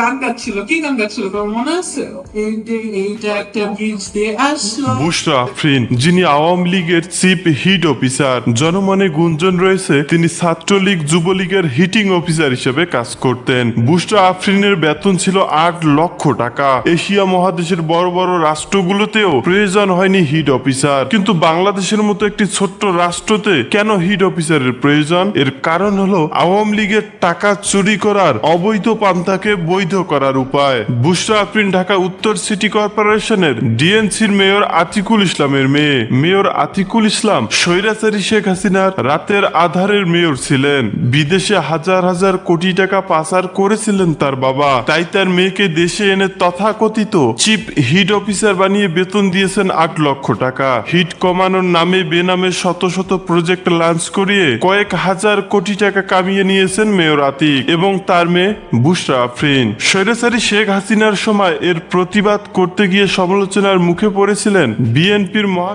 গান গাচ্ছিল। কি গান গাচ্ছিল তোমার মনে আছে? এইটা একটা ব্রিজ দিয়ে আসলো। বুশরা আফরিন যিনি আওয়ামী লীগের চিফ হিট অফিসার জনমনে গুঞ্জন রয়েছে তিনি ছাত্রলীগ যুবলীগের হিটিং অফিসার হিসেবে কাজ করতেন। বুশরা আফরিনের বেতন ছিল আট লক্ষ টাকা। এশিয়া মহাদেশের বড় বড় রাষ্ট্রগুলোতেও প্রয়োজন হয়নি হিট অফিসার। কিন্তু বাংলাদেশের মতো একটি ছোট্ট রাষ্ট্রতে কেন হিট অফিসারের প্রয়োজন? এর কারণ হলো আওয়ামী লীগের টাকা চুরি করার অবৈধ পান্থাকে বৈধ করার উপায়। বুশরা আফরিন ঢাকা উত্তর সিটি কর্পোরেশনের ডিএনসির মেয়র আতিকুল ইসলামের মেয়ে। মেয়র আতিকুল ইসলাম স্বৈরাচারী শেখ হাসিনার রাতের আধারের মেয়র ছিলেন। বিদেশে হাজার হাজার কোটি টাকা পাচার করেছিলেন তার বাবা। তাই তার মেয়েকে দেশে এনে তথাকথিত চিফ হিট অফিসার বানিয়ে বেতন দিয়েছেন আট লক্ষ টাকা। হিট কমানোর নামে বেনামে শত শত প্রজেক্ট লঞ্চ করিয়ে কয়েক হাজার কোটি টাকা কামিয়ে নিয়েছেন মেয়র আতিক এবং তার মেয়ে বুশরা আফরিন স্বৈরাচারী শেখ হাসিনার সময় এর প্রতিবাদ করতে গিয়ে সমালোচনার মুখে পড়েছিলেন বিএনপির মহা